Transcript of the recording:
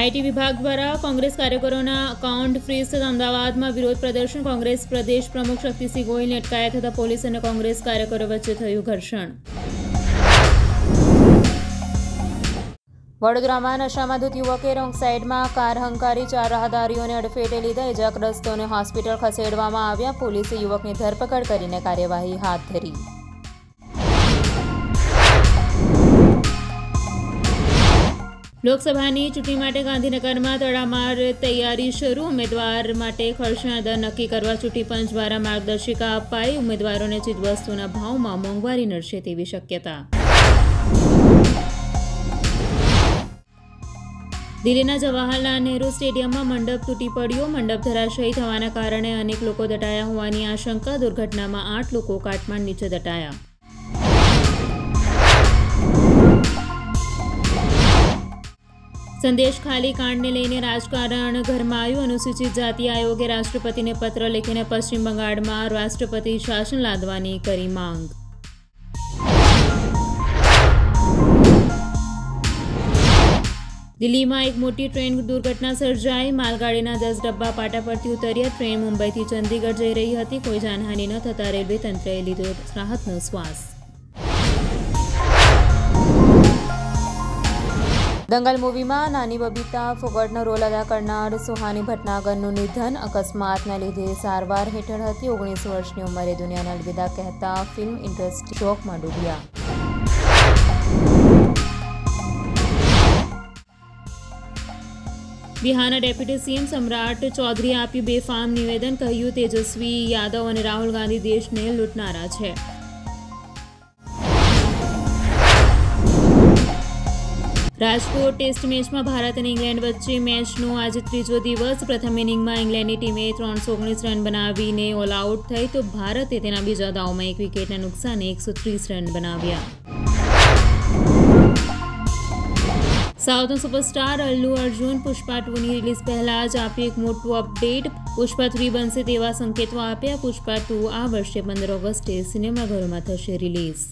IT વિભાગ દ્વારા Congress કાર્યકરોના account fridge થતા અમદાવાદમાં વિરોધ પ્રદર્શન. કોંગ્રેસ પ્રદેશ પ્રમુખ શક્તિસિંહ ગોહિલની અટકાયત થતા પોલીસ અને કોંગ્રેસ કાર્યકરો વચ્ચે થયું ઘર્ષણ. વડોદરામાં નશામાં ધૂત યુવકે રોંગ સાઇડમાં કાર હંકારી ચાર રાહદારીઓને અડફેટે લીધા. ઇજાગ્રસ્તોને હોસ્પિટલ ખસેડવામાં આવ્યા. પોલીસે યુવકની ધરપકડ કરીને કાર્યવાહી હાથ ધરી. લોકસભાની ચૂંટણી માટે ગાંધીનગરમાં તડામાર તૈયારી શરૂ. ઉમેદવાર માટે ખર્ચના દર નક્કી કરવા ચૂંટણી પંચ દ્વારા માર્ગદર્શિકા અપાઈ. ઉમેદવારોને ચીજવસ્તુના ભાવમાં મોંઘવારી નડશે તેવી શક્યતા. દિલ્હીના જવાહરલાલ નહેરુ સ્ટેડિયમમાં મંડપ તૂટી પડ્યો. મંડપ ધરાશયી થવાના કારણે અનેક લોકો દટાયા હોવાની આશંકા. દુર્ઘટનામાં આઠ લોકો કાટમાળ નીચે દટાયા. સંદેશ ખાલી કાંડને લઈને રાજકારણ ગરમાયું અનુસૂચિત જાતિ આયોગે રાષ્ટ્રપતિને પત્ર લખીને પશ્ચિમ બંગાળમાં રાષ્ટ્રપતિ શાસન લાદવાની કરી માંગ. દિલ્હીમાં એક મોટી ટ્રેન દુર્ઘટના સર્જાઈ. માલગાડીના દસ ડબ્બા પાટા પરથી ઉતર્યા. ટ્રેન મુંબઈથી ચંદીગઢ જઈ રહી હતી. કોઈ જાનહાનિ ન થતાં રેલવે તંત્રએ લીધો રાહતનો શ્વાસ. દંગલ મૂવીમાં નાની બબીતા ફોગટનો રોલ અદા કરનાર સુહાની ભટનાગરનું નિધન અકસ્માતના લીધે સારવાર હેઠળ હતી. ઓગણીસ વર્ષની ઉંમરે દુનિયાને અલવિદા કહેતા ફિલ્મ ઇન્ડસ્ટ્રી શોકમાં ડૂબ્યા. બિહારના ડેપ્યુટી સીએમ સમ્રાટ ચૌધરીએ આપ્યું બેફામ નિવેદન, કહ્યું, તેજસ્વી યાદવ અને રાહુલ ગાંધી દેશને લૂંટનારા છે. રાજકોટ ટેસ્ટ મેચમાં ભારત અને ઇંગ્લેન્ડ વચ્ચે મેચનો આજે ત્રીજો દિવસ. પ્રથમ ઇનિંગમાં ઇંગ્લેન્ડની ટીમે ત્રણસો ઓગણીસ રન બનાવીને ઓલ આઉટ થઈ તો ભારતે તેના બીજા દાવમાં એક વિકેટના નુકસાને એકસો ત્રીસ રન બનાવ્યા. સાઉથનો સુપરસ્ટાર અલ્લુ અર્જુન પુષ્પા ટુની રિલીઝ પહેલા જ આપ્યું એક મોટું અપડેટ. પુષ્પા થ્રી બનશે તેવા સંકેતો આપ્યા. પુષ્પા ટુ આ વર્ષે પંદર ઓગસ્ટે સિનેમાઘરોમાં થશે રિલીઝ.